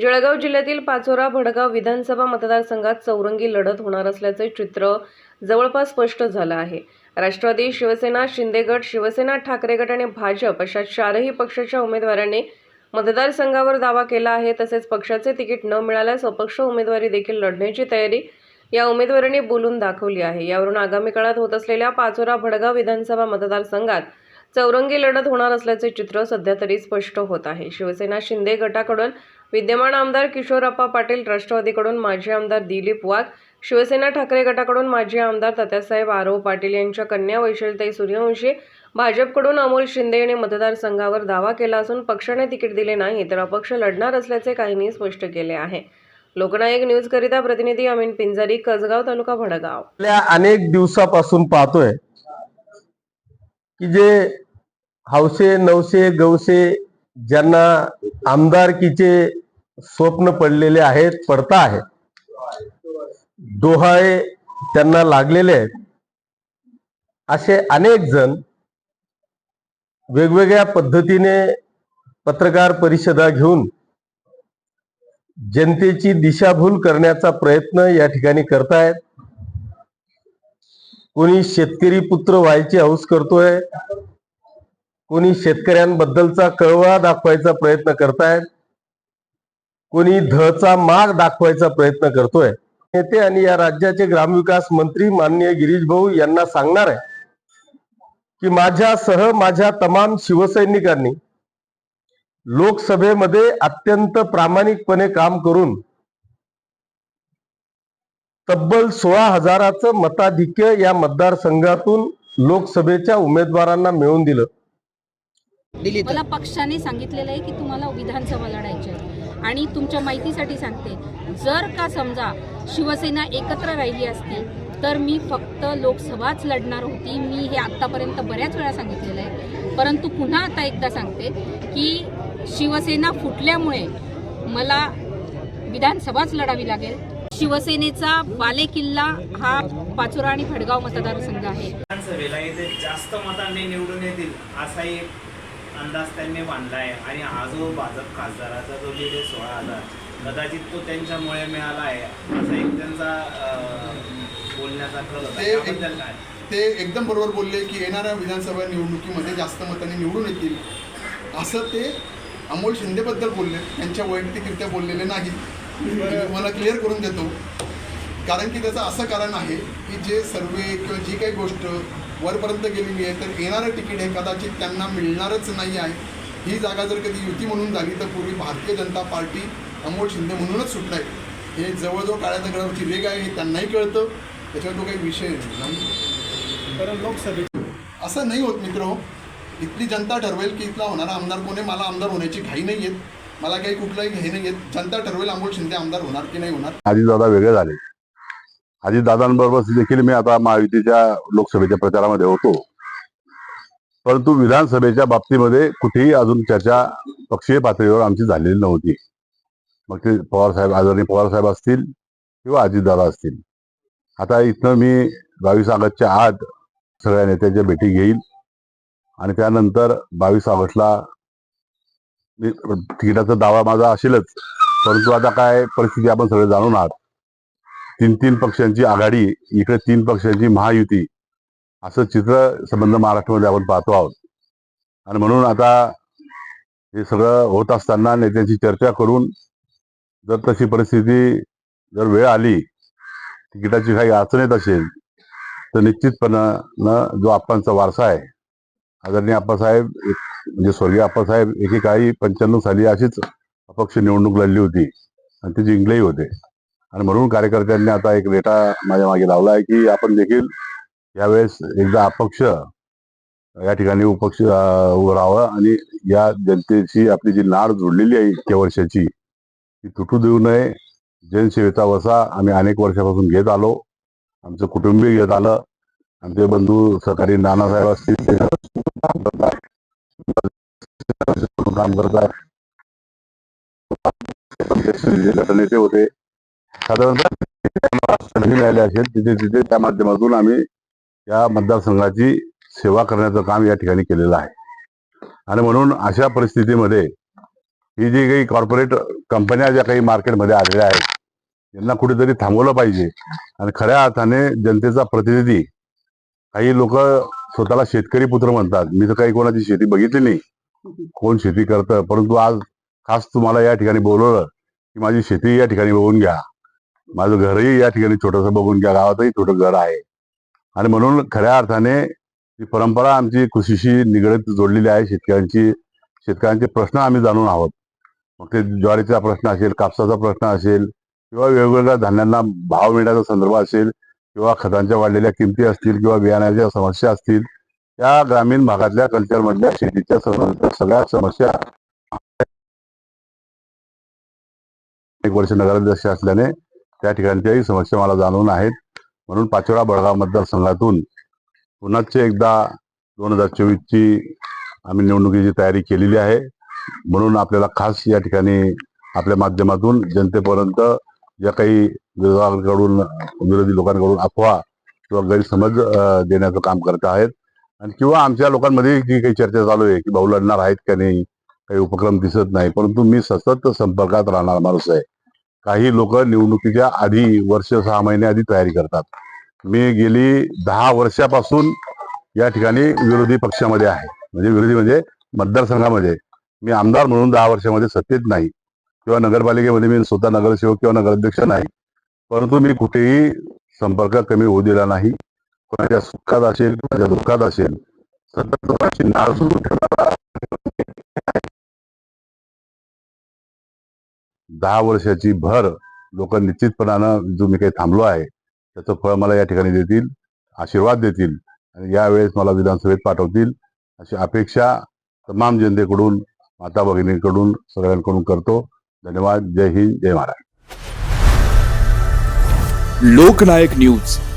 जळगाव जिल्ह्यातील पाचोरा भडगाव विधानसभा मतदारसंघात चौरंगी लढत होणार असल्याचे चित्र जवळपास स्पष्ट झालं आहे. राष्ट्रवादी शिवसेना शिंदे गट शिवसेना ठाकरे गट आणि भाजप अशा चारही पक्षाच्या उमेदवारांनी मतदारसंघावर दावा केला आहे. तसेच पक्षाचे तिकीट न मिळाल्यास अपक्ष उमेदवारी देखील लढण्याची तयारी या उमेदवारांनी बोलून दाखवली आहे. यावरून आगामी काळात होत असलेल्या पाचोरा भडगाव विधानसभा मतदारसंघात चौरंगी लढत होणार असल्याचे चित्र सध्या तरी स्पष्ट होत आहे. शिवसेना शिंदे गटाकडून विद्यमान आमदार किशोरप्पा पाटील राष्ट्रवादीकडून माजी आमदार दिलीप वाघ शिवसेना ठाकरे गटाकडून माजी आमदार तात्यासाहेब आरव पाटील यांच्या कन्या वैशलताई सूर्यवंशी भाजपकडून अमोल शिंदे यांनी मतदारसंघावर दावा केला असून पक्षाने तिकीट दिले नाही तर अपक्ष लढणार असल्याचे काहींनी स्पष्ट केले आहे. लोकनायक न्यूज करिता प्रतिनिधी अमीन पिंजारी कसगाव तालुका भडगाव. अनेक दिवसापासून पाहतोय की जे हौसे नवसे गवसे ज्यांना आमदारकीचे स्वप्न पडलेले आहेत पडता आहेत. दोहाळे त्यांना लागलेले आहेत. असे अनेक जण वेगवेगळ्या पद्धतीने पत्रकार परिषदा घेऊन जनतेची दिशाभूल करण्याचा प्रयत्न या ठिकाणी करतायत. कोणी शेतकरी पुत्र व्हायची हौस करतोय? कोणी शेतकऱ्यांबद्दलचा कळवा दाखवायचा प्रयत्न करतायत? कोणी धचा माग दाखवायचा प्रयत्न करतोय? नेते आणि या राज्याचे ग्रामविकास मंत्री माननीय गिरीश भाऊ यांना सांगणार आहे की माझ्यासह माझ्या तमाम शिवसैनिकांनी लोकसभेमध्ये अत्यंत प्रामाणिकपणे काम करून तब्बल सोळा हजाराचं मताधिक्य या मतदारसंघातून लोकसभेच्या उमेदवारांना मिळवून दिलं. मला पक्षाने सांगितलेलं आहे की तुम्हाला विधानसभा लढायची आहे. आणि तुमच्या माहितीसाठी सांगते जर का समजा शिवसेना एकत्र राहिली असती तर मी फक्त लोकसभाच लढणार होती. मी हे आत्तापर्यंत बऱ्याच वेळा सांगितलेलं आहे. परंतु पुन्हा आता एकदा सांगते की शिवसेना फुटल्यामुळे मला विधानसभाच लढावी लागेल. शिवसेनेचा बालेकिल्ला हा पाचोरा आणि भडगाव मतदारसंघ आहे. विधानसभेला येथे जास्त मतांनी निवडून येतील असा एक अंदाज त्यांनी बांधला आहे आणि हा जो भाजप खासदाराचा जो आहे सोळा हजार कदाचित तो त्यांच्यामुळे मिळाला आहे असा एक त्यांचा बोलण्याचा कल होता. ते एक- त्याबद्दल काय? ते एकदम बरोबर बोलले की येणाऱ्या विधानसभा निवडणुकीमध्ये जास्त मतांनी निवडून येतील. असं ते अमोल शिंदेबद्दल बोलले. त्यांच्या वैयक्तिकरित्या बोललेले मला क्लिअर करून देतो. कारण की त्याचं असं कारण आहे की जे सर्वे किंवा जी काही गोष्ट वरपर्यंत गेलेली आहे तर येणारं तिकीट हे कदाचित त्यांना मिळणारच नाही आहे. ही जागा जर कधी युती म्हणून झाली तर पूर्वी भारतीय जनता पार्टी अमोल शिंदे म्हणूनच सुटणार आहे हे जवळजवळ काळ्या दगडावरची रेग आहे हे त्यांनाही कळतं. त्याच्यावर तो काही विषय नाही. असं नाही होत मित्र. इथली जनता ठरवेल की इथला होणारा आमदार कोण आहे? मला आमदार होण्याची घाई नाही येत मला काही कुठलंही हे नाही येत जनता ठरवेल अमोल शिंदे आमदार होणार की नाही होणार. अजितदादा वेगळे झाले. अजितदादांबरोबर देखील मी आता महायुतीच्या लोकसभेच्या प्रचारामध्ये होतो. परंतु विधानसभेच्या बाबतीमध्ये कुठेही अजून चर्चा पक्षीय पातळीवर आमची झालेली नव्हती. मग ते पवार साहेब आदरणीय पवार साहेब असतील किंवा अजितदादा असतील. आता इथनं मी बावीस ऑगस्टच्या आत सगळ्या नेत्यांच्या भेटी घेईल. आणि त्यानंतर बावीस ऑगस्टला तिकिटाचा दावा माझा असेलच. परंतु आता काय परिस्थिती आपण सगळे जाणून आहात. तीन तीन पक्षांची आघाडी इकडे तीन पक्षांची महायुती असं चित्र संबंध महाराष्ट्रामध्ये आपण पाहतो आहोत. आणि म्हणून आता हे सगळं होत असताना नेत्यांची चर्चा करून जर तशी परिस्थिती जर वेळ आली तिकिटाची काही अडचण येत असेल तर निश्चितपणानं जो आप्पांचा वारसा आहे आदरणीय आप्पासाहेब एक म्हणजे स्वर्गीय आप्पासाहेब एकेकाळी पंच्याण्णव साली अशीच अपक्ष निवडणूक लढली होती. आणि ते जिंकलेही होते. आणि म्हणून कार्यकर्त्यांनी आता एक रेटा माझ्या मागे लावला आहे की आपण देखील यावेळेस एकदा अपक्ष या ठिकाणी उपक्ष राहावं आणि या जनतेची आपली जी नाड जोडलेली आहे इतक्या वर्षाची ती तुटू देऊ नये. जनसेवेचा वसा आम्ही अनेक वर्षापासून घेत आलो. आमचं कुटुंबीय घेत आलं. आमचे बंधू सहकारी नानासाहेब असतील गटनेते होते. साधारणतः संधी मिळाली असेल तिथे तिथे त्या माध्यमातून आम्ही या मतदारसंघाची सेवा करण्याचं काम या ठिकाणी केलेलं आहे. आणि म्हणून अशा परिस्थितीमध्ये ही जी काही कॉर्पोरेट कंपन्या ज्या काही मार्केटमध्ये आलेल्या आहेत यांना कुठेतरी थांबवलं पाहिजे. आणि खऱ्या अर्थाने जनतेचा प्रतिनिधी काही लोक स्वतःला शेतकरी पुत्र म्हणतात. मी तर काही कोणाची शेती बघितली नाही. कोण शेती करतं परंतु आज खास तुम्हाला या ठिकाणी बोलवलं की माझी शेती या ठिकाणी बघून घ्या. माझं घरही या ठिकाणी छोटंसं बघून घ्या. गावातही छोटं घर आहे. आणि म्हणून खऱ्या अर्थाने ही परंपरा आमची कृषीशी निगडीत जोडलेली आहे. शेतकऱ्यांची शेतकऱ्यांचे प्रश्न आम्ही जाणून आहोत. मग ते ज्वारीचा प्रश्न असेल कापसाचा प्रश्न असेल किंवा वेगवेगळ्या धान्यांना भाव मिळण्याचा संदर्भ असेल किंवा खतांच्या वाढलेल्या किमती असतील किंवा बियाण्याच्या समस्या असतील त्या ग्रामीण भागातल्या कल्चरमधल्या शेतीच्या सगळ्या समस्या एक वर्ष नगराध्यक्ष असल्याने त्या ठिकाणच्याही समस्या मला जाणून आहेत. म्हणून पाचोळा बळगाव मतदारसंघातून पुन्हाच एकदा दोन हजार चोवीसची आम्ही निवडणुकीची तयारी केलेली आहे. म्हणून आपल्याला खास या ठिकाणी आपल्या माध्यमातून जनतेपर्यंत ज्या काही विरोधकांकडून विरोधी लोकांकडून अफवा किंवा गैरसमज देण्याचं काम करत आहेत. आणि किंवा आमच्या लोकांमध्ये जी काही चर्चा चालू आहे की भाऊ लढणार आहेत का नाही काही उपक्रम दिसत नाही परंतु मी सतत संपर्कात राहणार माणूस आहे. काही लोक निवडणुकीच्या आधी वर्ष सहा महिने आधी तयारी करतात. मी गेली दहा वर्षापासून या ठिकाणी विरोधी पक्षामध्ये आहे. म्हणजे विरोधी म्हणजे मतदारसंघामध्ये. मी आमदार म्हणून दहा वर्षामध्ये सत्तेत नाही. किंवा नगरपालिकेमध्ये मी स्वतः नगरसेवक किंवा नगराध्यक्ष नाही. परंतु मी कुठेही संपर्क कमी होऊ दिला नाही. कोणाच्या सुखात असेल कोणाच्या दुःखात असेल सतत कोणाची ठेवणारा दहा वर्षाची भर लोक निश्चितपणानं जो मी काही थांबलो आहे त्याचं फळ मला या ठिकाणी देतील आशीर्वाद देतील आणि यावेळेस मला विधानसभेत पाठवतील अशी अपेक्षा तमाम जनतेकडून माता भगिनीकडून सगळ्यांकडून करतो. धन्यवाद. जय हिंद. जय महाराज लोकनायक न्यूज.